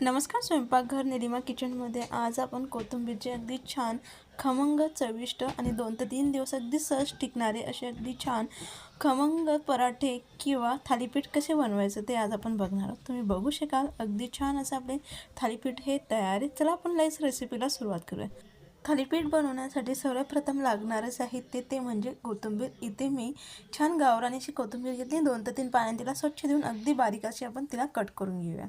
नमस्कार स्वयंपाकघर निलिमा किचनमध्ये आज आपण कोथिंबीरचे अगदी छान खमंग चविष्ट आणि दोन ते तीन दिवस अगदी सहज टिकणारे असे अगदी छान खमंग पराठे किंवा थालीपीठ कसे बनवायचं ते आज आपण बघणार आहोत. तुम्ही बघू शकाल अगदी छान असं आपले थालीपीठ हे तयार आहे चला आपण लाईस रेसिपीला सुरुवात करूया. थालीपीठ बनवण्यासाठी सर्वप्रथम लागणारं साहित्य ते म्हणजे कोथिंबीर. इथे मी छान गावरानेची कोथिंबीर घेतली. दोन ते तीन पाण्याने तिला स्वच्छ देऊन अगदी बारीक अशी आपण तिला कट करून घेऊया.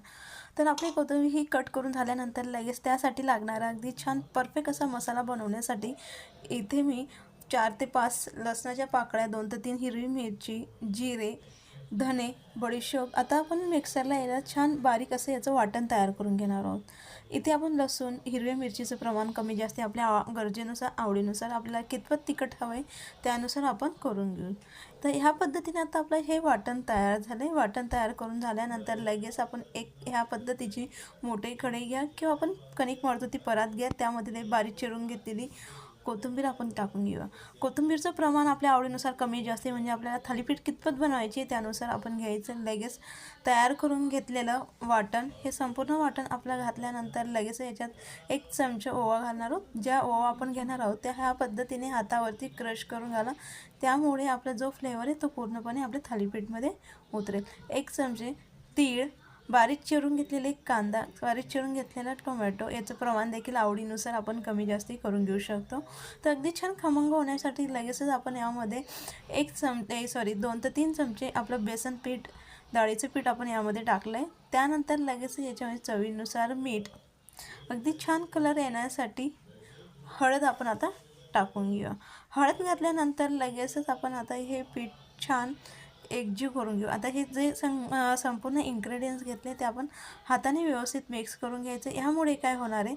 तर आपली कोथिंबीर ही कट करून झाल्यानंतर लगेच त्यासाठी लागणारा अगदी छान परफेक्ट असा मसाला बनवण्यासाठी इथे मी चार ते पाच लसणाच्या पाकळ्या दोन ते तीन हिरवी मिरची जिरे धने बडीशोप आता आपण मिक्सरला याला छान बारीक असं याचं वाटण तयार करून घेणार आहोत. इथे आपण लसूण हिरव्या मिरचीचं प्रमाण कमी जास्त आपल्या आव गरजेनुसार आवडीनुसार आपल्याला कितपत तिखट हवं आहे त्यानुसार आपण करून घेऊ. तर ह्या पद्धतीने आता आपलं हे वाटण तयार झालं आहे वाटण तयार करून झाल्यानंतर लगेच आपण एक ह्या पद्धतीची मोठे कढई घ्या किंवा आपण कणिक मारतो ती परात घ्या. त्यामध्ये ते बारीक चिरून घेतलेली कोथिंबीर आपण टाकून घेऊया. कोथिंबीरचं प्रमाण आपल्या आवडीनुसार कमी जास्त म्हणजे आपल्याला थालीपीठ कितपत बनवायची त्यानुसार आपण घ्यायचं लगेच. तयार करून घेतलेलं वाटण हे संपूर्ण वाटण आपलं घातल्यानंतर लगेच याच्यात एक चमचा ओवा घालणार आहोत. ज्या ओवा आपण घेणार आहोत त्या ह्या पद्धतीने हातावरती क्रश करून घाला. त्यामुळे आपला जो फ्लेवर आहे तो पूर्णपणे आपल्या थालीपीठमध्ये उतरेल. एक चमचे तीळ बारीक चिरून घेतलेले कांदा बारीक चिरून घेतलेला टोमॅटो याचं प्रमाण देखील आवडीनुसार आपण कमी जास्ती करून घेऊ शकतो. तर अगदी छान खमंग होण्यासाठी लगेचच आपण यामध्ये एक चमचे सॉरी दोन ते तीन चमचे आपलं बेसन पीठ डाळीचं पीठ आपण यामध्ये टाकलं आहे त्यानंतर लगेच याच्यामध्ये चवीनुसार मीठ. अगदी छान कलर येण्यासाठी हळद आपण आता टाकून घेऊया. हळद घातल्यानंतर लगेचच आपण आता हे पीठ छान एकजीव करून घेऊ. आता हे जे सं संपूर्ण इन्ग्रेडियंट्स घेतले ते आपण हाताने व्यवस्थित मिक्स करून घ्यायचं. ह्यामुळे काय होणार आहे?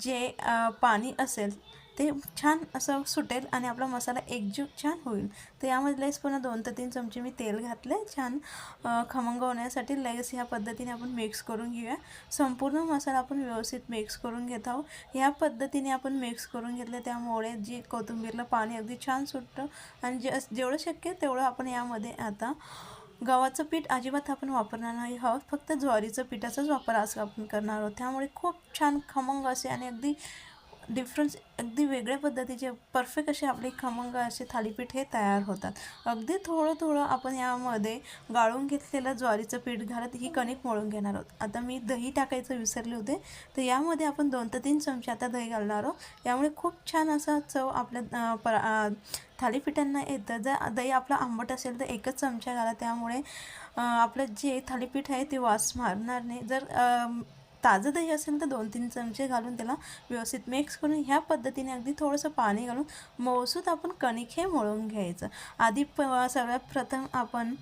जे पाणी असेल ते छान असं सुटेल आणि आपला मसाला एकजीव छान होईल. तर यामध्ये लगेच पुन्हा दोन ते तीन चमचे मी तेल घातले छान खमंग होण्यासाठी लगेच ह्या पद्धतीने आपण मिक्स करून घेऊया. संपूर्ण मसाला आपण व्यवस्थित मिक्स करून घेत आहोत. ह्या पद्धतीने आपण मिक्स करून घेतलं त्यामुळे जी कोथिंबीरला पाणी अगदी छान सुटतं आणि जे जेवढं शक्य तेवढं आपण यामध्ये आता गव्हाचं पीठ अजिबात आपण वापरणार नाही. आहोत फक्त ज्वारीचं पिठाचाच वापर आज आपण करणार आहोत. त्यामुळे खूप छान खमंग असे आणि अगदी डिफरन्स अगदी वेगळ्या पद्धतीचे परफेक्ट असे आपले खमंग असे थालीपीठ हे तयार होतात. अगदी थोडं थोडं आपण यामध्ये गाळून घेतलेलं ज्वारीचं पीठ घालत ही कणिक मळून घेणार आहोत. आता मी दही टाकायचं विसरले होते तर यामध्ये आपण दोन ते तीन चमचे आता दही घालणार आहोत. यामुळे खूप छान असा चव आपल्या पर थालीपीठांना येतं. जर दही आपलं आंबट असेल तर एकच चमचा घाला. त्यामुळे आपलं जे थालीपीठ आहे ते वास मारणार नाही. जर ताजं दही असेल तर दोन तीन चमचे घालून त्याला व्यवस्थित मिक्स करून ह्या पद्धतीने अगदी थोडंसं पाणी घालून मौसूत आपण कणिक हे मळून घ्यायचं. आधी प सगळ्यात प्रथम आपण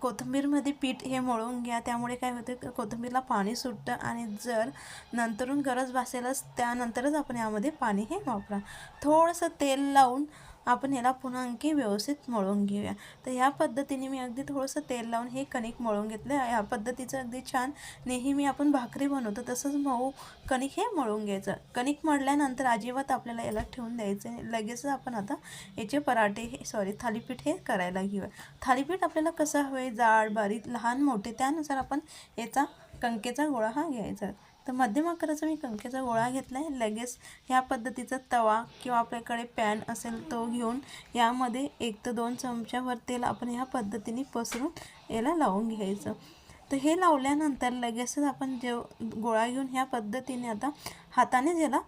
कोथिंबीरमध्ये पीठ हे मळून घ्या. त्यामुळे काय होतं कोथिंबीरला पाणी सुटतं आणि जर नंतरून गरज भासेलच त्यानंतरच आपण यामध्ये पाणी हे वापरा. थोडंसं तेल लावून आपण याला पुन्हा आणखी व्यवस्थित मळून घेऊया. तर ह्या पद्धतीने मी अगदी थोडंसं तेल लावून हे कणिक मळून घेतलं ह्या पद्धतीचं अगदी छान नेहमी आपण भाकरी बनवतो तसंच मऊ कणिक हे मळून घ्यायचं. कणिक मळल्यानंतर अजिबात आपल्याला याला ठेवून द्यायचं लगेचच आपण आता याचे पराठे हे सॉरी थालीपीठ हे करायला घेऊया. थालीपीठ आपल्याला कसं हवं आहे जाड बारीक लहान मोठे त्यानुसार आपण याचा कणकेचा गोळा हा घ्यायचा. तर मध्यम आकाराचा मी कणकेचा गोळा घेतला आहे लगेच ह्या पद्धतीचा तवा किंवा आपल्याकडे पॅन असेल तो घेऊन यामध्ये एक ते दोन चमच्यावर तेल आपण ह्या पद्धतीने पसरून याला लावून घ्यायचं. तर हे लावल्यानंतर लगेचच आपण जेव गोळा घेऊन ह्या पद्धतीने आता हाताने याला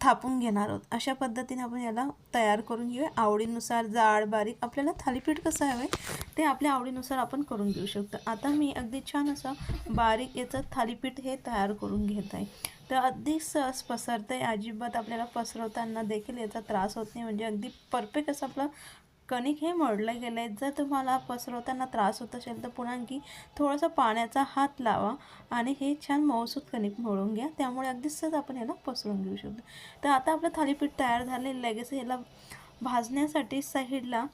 थापून घेणार आहोत. अशा पद्धतीने आपण याला तयार करून घेऊया. आवडीनुसार जाड बारीक आपल्याला थालीपीठ कसं हवं आहे ते आपल्या आवडीनुसार आपण करून घेऊ शकतो. आता मी अगदी छान असं बारीक याचं थालीपीठ हे तयार करून घेत आहे. तर अगदी सहज पसरतं आहे अजिबात आपल्याला पसरवताना देखील याचा त्रास होत नाही. म्हणजे अगदी परफेक्ट असं आपलं कणिक हे मळलं गेलं आहे जर तुम्हाला पसरवताना त्रास होत असेल तर पुन्हा आणखी थोडासा पाण्याचा हात लावा आणि हे छान मऊसूत कणिक मळून घ्या. त्यामुळे अगदी सहज आपण याला पसरून घेऊ शकतो. तर आता आपलं थालीपीठ तयार झाले. लगेच याला भाजण्यासाठी साईडला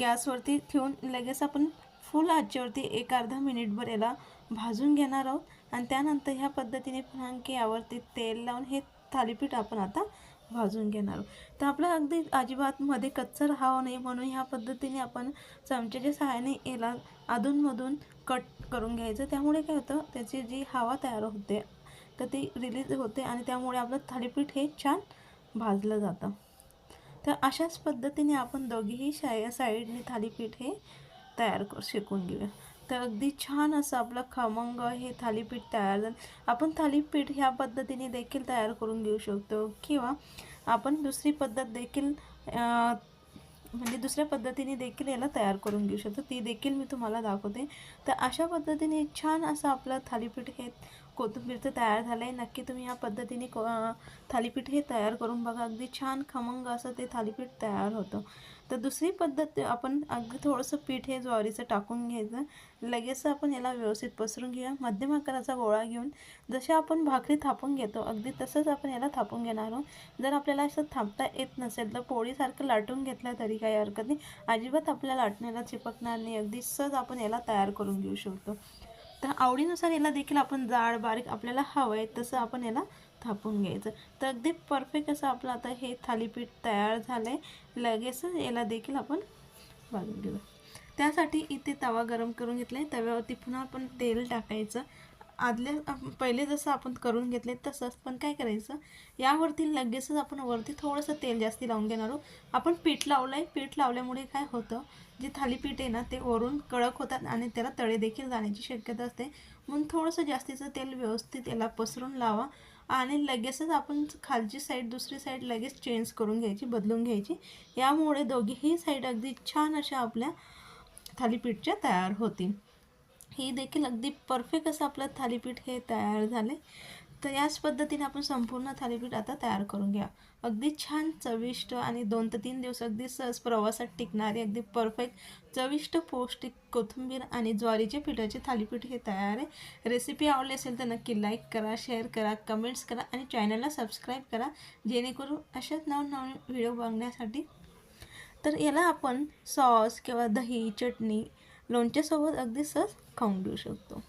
गॅसवरती ठेवून लगेच आपण फुल आचेवरती एक अर्धा मिनिटभर याला भाजून घेणार आहोत. आणि त्यानंतर ह्या पद्धतीने पुन्हा आणखी यावरती तेल लावून हे थालीपीठ आपण आता भाजून घेणार. तर आपलं अगदी अजिबातमध्ये कच्चा कच्चं राहावं नाही म्हणून ह्या पद्धतीने आपण चमच्याच्या सहाय्याने याला अधूनमधून कट करून घ्यायचं. त्यामुळे काय होतं त्याची जी हवा तयार होते तर ती रिलीज होते आणि त्यामुळे आपलं थालीपीठ हे छान भाजलं जातं. तर अशाच पद्धतीने आपण दोघीही शाय साईडने थालीपीठ हे तयार कर शिकून घेऊया. तर अगदी छान असं आपलं खमंग हे थालीपीठ तयार झालं. आपण थालीपीठ ह्या पद्धतीने देखील तयार करून घेऊ शकतो. किंवा आपण दुसरी पद्धत देखील म्हणजे दुसऱ्या पद्धतीने देखील याला तयार करून घेऊ शकतो. ती देखील मी तुम्हाला दाखवते. तर अशा पद्धतीने छान असं आपलं थालीपीठ हे कोथिंबीरचं तयार झालं आहे नक्की तुम्ही ह्या पद्धतीने को थालीपीठ हे तयार करून बघा. अगदी छान खमंग असं ते थालीपीठ तयार होतं. तर दुसरी पद्धत आपण अगदी थोडंसं पीठ हे ज्वारीचं टाकून घ्यायचं. लगेच आपण याला व्यवस्थित पसरून घेऊया. मध्यम आकाराचा गोळा घेऊन जसे आपण भाकरी थापून घेतो अगदी तसंच आपण याला थापून घेणार आहोत. जर आपल्याला असं थापता येत नसेल तर पोळीसारखं लाटून घेतलं तरी काही हरकत नाही. अजिबात आपल्या लाटण्याला चिपकणार नाही. अगदी सहज आपण याला तयार करून घेऊ शकतो. तर आवडीनुसार याला देखील आपण जाड बारीक आपल्याला हवं आहे तसं आपण याला थापून घ्यायचं. तर अगदी परफेक्ट असं आपलं आता हे थालीपीठ तयार झालं आहे लगेचच याला देखील आपण बांधून घेऊ त्यासाठी इथे तवा गरम करून घेतला आहे तव्यावरती पुन्हा आपण तेल टाकायचं. आदल्या पहिले जसं आपण करून घेतले तसंच पण काय करायचं? यावरती लगेचच आपण वरती थोडंसं तेल जास्ती लावून घेणार आहोत. आपण पीठ लावलं आहे पीठ लावल्यामुळे काय होतं? जे थालीपीठ आहे ना ते वरून कडक होतात आणि त्याला तळे देखील जाण्याची शक्यता असते. म्हणून थोडंसं जास्तीचं तेल व्यवस्थित याला पसरून लावा आणि लगेचच आपण खालची साईड दुसरी साईड लगेच चेंज करून घ्यायची बदलून घ्यायची. यामुळे दोघीही साईड अगदी छान अशा आपल्या थालीपीठच्या तयार होतील. ही देखील अगदी परफेक्ट असं आपलं थालीपीठ हे तयार झाले. तर याच पद्धतीने आपण संपूर्ण थालीपीठ आता तयार करून घ्या. अगदी छान चविष्ट आणि दोन ते तीन दिवस अगदी सहज प्रवासात टिकणारे अगदी परफेक्ट चविष्ट पौष्टिक कोथिंबीर आणि ज्वारीचे पिठाचे थालीपीठ हे तयार आहे. रेसिपी आवडली असेल तर नक्की लाईक करा शेअर करा कमेंट्स करा आणि चॅनलला सबस्क्राईब करा जेणेकरून अशाच नवनवीन व्हिडिओ बघण्यासाठी. तर याला आपण सॉस किंवा दही चटणी लोणच्यासोबत अगदी सहज खाऊन घेऊ शकतो.